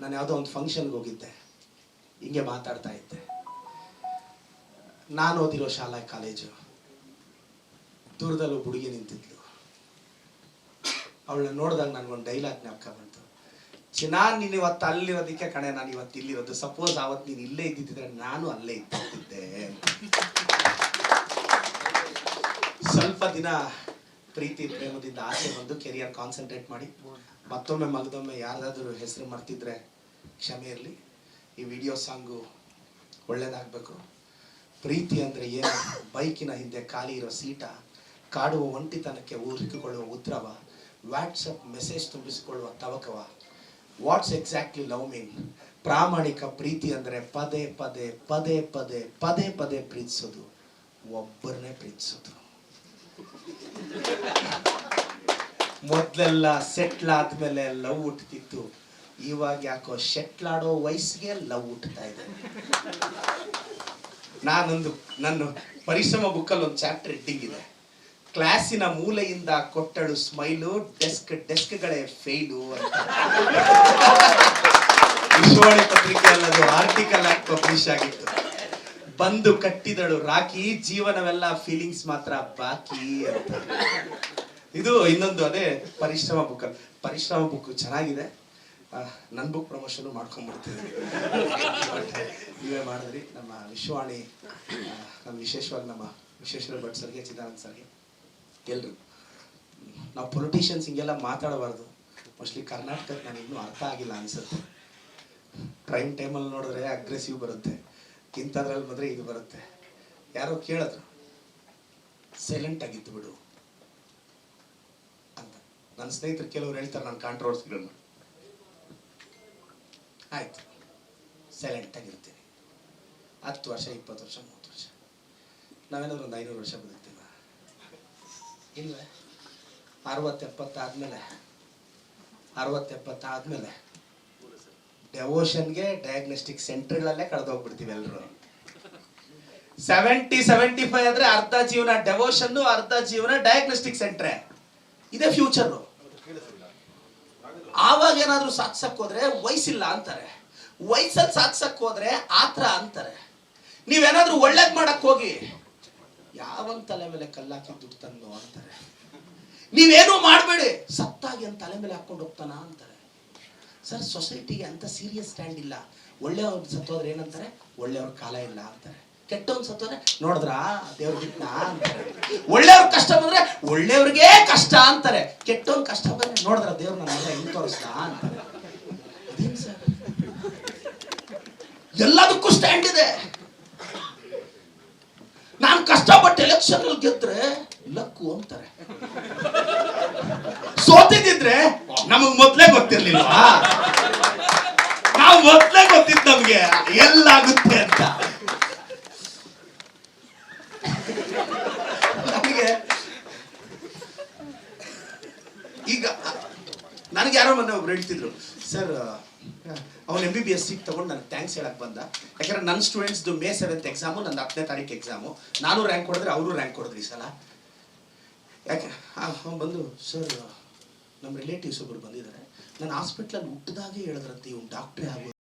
ನಾನು ಯಾವುದೋ ಒಂದು ಫಂಕ್ಷನ್ಗೆ ಹೋಗಿದ್ದೆ. ಹಿಂಗೆ ಮಾತಾಡ್ತಾ ಇದ್ದೆ. ನಾನು ಓದಿರೋ ಶಾಲಾ ಕಾಲೇಜು ದೂರದಲ್ಲೂ ಹುಡುಗಿ ನಿಂತಿದ್ಲು. ಅವಳನ್ನ ನೋಡಿದಾಗ ನನಗೊಂದು ಡೈಲಾಗ್ ಜ್ಞಾಪಕ ಬಂತು. ಚಿನ್ನ ನೀನು ಇವತ್ತು ಅಲ್ಲಿರೋದಕ್ಕೆ ಕಣೆ, ನಾನು ಇವತ್ತು ಇಲ್ಲಿರೋದು. ಸಪೋಸ್ ಅವತ್ತು ನೀನು ಇಲ್ಲೇ ಇದ್ದಿದ್ರೆ ನಾನು ಅಲ್ಲೇ ಇದ್ದಿದ್ದೆ ಸ್ವಲ್ಪ ದಿನ ಪ್ರೀತಿ, ಪ್ರೇಮದಿಂದ ಆಸೆ ಬಂದು ಕೆರಿಯರ್ ಕಾನ್ಸಂಟ್ರೇಟ್ ಮಾಡಿ. ಮತ್ತೊಮ್ಮೆ ಮಗದೊಮ್ಮೆ ಯಾರ್ದಾದ್ರೂ ಹೆಸರು ಮರ್ತಿದ್ರೆ ಕ್ಷಮೆ ಇರಲಿ. ಈ ವಿಡಿಯೋ ಸಾಂಗು ಒಳ್ಳೇದಾಗಬೇಕು. ಪ್ರೀತಿ ಅಂದರೆ ಏನು? ಬೈಕಿನ ಹಿಂದೆ ಖಾಲಿ ಇರೋ ಸೀಟ, ಕಾಡುವ ಒಂಟಿತನಕ್ಕೆ ಹುಡುಕಿಕೊಳ್ಳುವ ಉತ್ತರವ ವಾಟ್ಸಪ್ ಮೆಸೇಜ್ ತುಂಬಿಸಿಕೊಳ್ಳುವ ತವಕವ. ವಾಟ್ಸ್ ಎಕ್ಸಾಕ್ಟ್ಲಿ ಲವ್ ಮೀನ್ ಪ್ರಾಮಾಣಿಕ ಪ್ರೀತಿ ಅಂದರೆ ಪದೇ ಪದೇ ಪದೇ ಪದೇ ಪದೇ ಪದೇ ಪ್ರೀತಿಸೋದು. ಒಬ್ಬರನ್ನೇ ಪ್ರೀತಿಸೋದು. ಮೊದ್ಲೆಲ್ಲ ಸೆಟ್ಲ್ ಆದ್ಮೇಲೆ ಲವ್ ಹುಟ್ಟುತ್ತಿತ್ತು ಇವಾಗ ಯಾಕೋ ಶೆಟ್ಲ್ ಆಡೋ ವಯಸ್ಸಿಗೆ ಲವ್ ಹುಟ್ಟುತ್ತಾ ಇದೆ. ನಾನೊಂದು ನನ್ನ ಪರಿಶ್ರಮ ಬುಕ್ಕಲ್ಲಿ ಒಂದು ಚಾಪ್ಟರ್ ಹೆಡ್ಡಿಂಗ್ ಇದೆ. ಕ್ಲಾಸಿನ ಮೂಲೆಯಿಂದ ಕೊಟ್ಟಳು ಸ್ಮೈಲು ಡೆಸ್ಕ್ ಡೆಸ್ಕ್ಗಳೇ ಫೇಲು ಅಂತ. ವಿಶ್ವವಾಣಿ ಪತ್ರಿಕೆಯಲ್ಲಿ ಆರ್ಟಿಕಲ್ ಆಗಿ ಪಬ್ಲಿಷ್ ಆಗಿತ್ತು. ಬಂದು ಕಟ್ಟಿದಳು, ರಾಕಿ, ಜೀವನವೆಲ್ಲ ಫೀಲಿಂಗ್ಸ್ ಮಾತ್ರ ಬಾಕಿ ಅಂತ. ಇದು ಇನ್ನೊಂದು ಅದೇ ಪರಿಶ್ರಮ ಬುಕ್ ಪರಿಶ್ರಮ ಬುಕ್ ಚೆನ್ನಾಗಿದೆ. ನನ್ನ ಬುಕ್ ಪ್ರಮೋಷನ್ ಮಾಡ್ಕೊಂಡ್ಬಿಡ್ತೀವಿ ನೀವೇ ಮಾಡಿದ್ರಿ ನಮ್ಮ ವಿಶ್ವವಾಣಿ ಆ, ನಮ್ಮ ವಿಶೇಷವಾಗಿ ನಮ್ಮ ವಿಶ್ವೇಶ್ವರ ಭಟ್ ಸರ್ಗೆ ಚಿದಾನಂದ ಸರ್ಗೆ. ಎಲ್ರು. ನಾವು ಪೊಲಿಟಿಷಿಯನ್ಸ್ ಹಿಂಗೆಲ್ಲ ಮಾತಾಡಬಾರ್ದು. ಮೋಸ್ಟ್ಲಿ ಕರ್ನಾಟಕಕ್ಕೆ ನನಗೆ ಅರ್ಥ ಆಗಿಲ್ಲ ಅನ್ಸುತ್ತೆ. ಪ್ರೈಮ್ ಟೈಮಲ್ಲಿ ನೋಡಿದ್ರೆ ಅಗ್ರೆಸಿವ್ ಬರುತ್ತೆ. ಇಂಥದ್ರಲ್ಲಿ ಬಂದರೆ ಇದು ಬರುತ್ತೆ. ಯಾರೋ ಕೇಳಿದ್ರು ಸೈಲೆಂಟ್ ಆಗಿತ್ತು ಬಿಡು. ನನ್ನ ಸ್ನೇಹಿತರು ಕೆಲವರು ಹೇಳ್ತಾರೆ ನನ್ನ ಕಾಂಟ್ರವರ್ಸಿಗಳನ್ನ ಆಯ್ತು. ಸೈಲೆಂಟ್ ಆಗಿರ್ತೀನಿ ಹತ್ತು ವರ್ಷ, ಇಪ್ಪತ್ತು ವರ್ಷ, ಮೂವತ್ತು ವರ್ಷ. ನಾವೇನಾದ್ರು ಒಂದು ಐನೂರು ವರ್ಷ ಬದುಕ್ತೀವ? ಇಲ್ಲ ಅರವತ್ತೆಪ್ಪತ್ತಾದ್ಮೇಲೆ. ಅರವತ್ತೆಪ್ಪತ್ತಾದ್ಮೇಲೆ. ಡೆವೋಷನ್ಗೆ ಡಯಾಗ್ನೋಸ್ಟಿಕ್ ಸೆಂಟರ್ಗಳಲ್ಲೇ ಕಳೆದೋಗ್ಬಿಡ್ತೀವಿ ಎಲ್ಲರೂ ಸೆವೆಂಟಿ ಸೆವೆಂಟಿ ಫೈವ್ ಅಂದ್ರೆ ಅರ್ಧ ಜೀವನ ಡೆವೋಷನ್ ಅರ್ಧ ಜೀವನ ಡಯಾಗ್ನೋಸ್ಟಿಕ್ ಸೆಂಟ್ರೆ ಇದೇ ಫ್ಯೂಚರ್ ಆವಾಗ ಏನಾದ್ರೂ ಸಾಧಿಸಕ್ ಹೋದ್ರೆ ವಯಸ್ಸಿಲ್ಲ ಅಂತಾರೆ. ವಯಸ್ಸಲ್ಲಿ ಸಾಧಿಸಕ್ ಹೋದ್ರೆ ಆತ್ರ ಅಂತಾರೆ. ನೀವೇನಾದ್ರೂ ಒಳ್ಳೇದ್ ಮಾಡಕ್ ಹೋಗಿ, ಯಾವನ್ ತಲೆ ಮೇಲೆ ಕಲ್ಲಾಕಿ ದುಡ್ಡು ತಂದು ಅಂತಾರೆ. ನೀವೇನು ಮಾಡಬೇಡಿ, ಸತ್ತಾಗಿ ಅಂತ ತಲೆ ಮೇಲೆ ಹಾಕೊಂಡು ಹೋಗ್ತಾನ ಅಂತಾರೆ. ಸರ್, ಸೊಸೈಟಿಗೆ ಅಂತ ಸೀರಿಯಸ್ ಸ್ಟ್ಯಾಂಡ್ ಇಲ್ಲ. ಒಳ್ಳೆಯವ್ರು ಸತ್ತೋದ್ರೆ ಏನಂತಾರೆ? ಒಳ್ಳೆಯವ್ರ ಕಾಲ ಇಲ್ಲ ಅಂತಾರೆ. ಕೆಟ್ಟವ್ನ್ ಸತ್ತೋದ್ರೆ ನೋಡಿದ್ರ? ದೇವ್ರ ಬಿಟ್ಟ ಅಂತಾರೆ. ಒಳ್ಳೆಯವ್ರ ಕಷ್ಟ ಬಂದ್ರೆ ಒಳ್ಳೆಯವ್ರಿಗೆ ಕಷ್ಟ ಅಂತಾರೆ. ಕೆಟ್ಟವನ್ ಕಷ್ಟ ಬಂದ್ರೆ ನೋಡಿದ್ರ ದೇವ್ರ ನನ್ನ ಹಿಂಗ್ ಅಂತಾರೆ. ಎಲ್ಲದಕ್ಕೂ ಸ್ಟ್ಯಾಂಡ್ ಇದೆ. ನಾನು ಕಷ್ಟಪಟ್ಟು ಎಲೆಕ್ಷನ್ ಗೆದ್ರೆ ಲಕ್ಕು ಅಂತಾರೆ. ಸೋತಿದ್ದಿದ್ರೆ ನಮಗ್ ಮೊದ್ಲೇ ಗೊತ್ತಿರ್ಲಿಲ್ವಾ? ನಾವು ಮೊದ್ಲೇ ಗೊತ್ತಿತ್ತು ನಮ್ಗೆ ಎಲ್ಲಾಗುತ್ತೆ ಅಂತ ನಮಗೆ ಈಗ, ನನಗೆ ಯಾರೋ ಮೊನ್ನೆ ಒಬ್ರು ಹೇಳ್ತಿದ್ರು, ಸರ್ ಅವ್ನು M B B S seat ತಗೊಂಡು ನನಗೆ ಥ್ಯಾಂಕ್ಸ್ ಹೇಳಕ್ಕೆ ಬಂದ. ಯಾಕಂದ್ರೆ ನನ್ನ ಸ್ಟೂಡೆಂಟ್ಸ್ದು ಮೇ ಸೆವೆಂತ್ ಎಕ್ಸಾಮು ನನ್ನ ಹತ್ತನೇ ತಾರೀಕು ಎಕ್ಸಾಮು ನಾನು ರ್ಯಾಂಕ್ ಕೊಡಿದ್ರೆ ಅವರು ರ್ಯಾಂಕ್ ಕೊಡಿದ್ರಿ ಸಲ. ಯಾಕೆ ಅವ್ನು ಬಂದು, ಸರ್ ನಮ್ಮ ರಿಲೇಟಿವ್ಸ್ ಒಬ್ಬರು ಬಂದಿದ್ದಾರೆ ನಾನು ಹಾಸ್ಪಿಟ್ಲಲ್ಲಿ ಹುಟ್ಟಿದಾಗೆ ಹೇಳಿದ್ರಂತೆ, ಇವ್ನು ಡಾಕ್ಟ್ರೇ ಆಗೋದು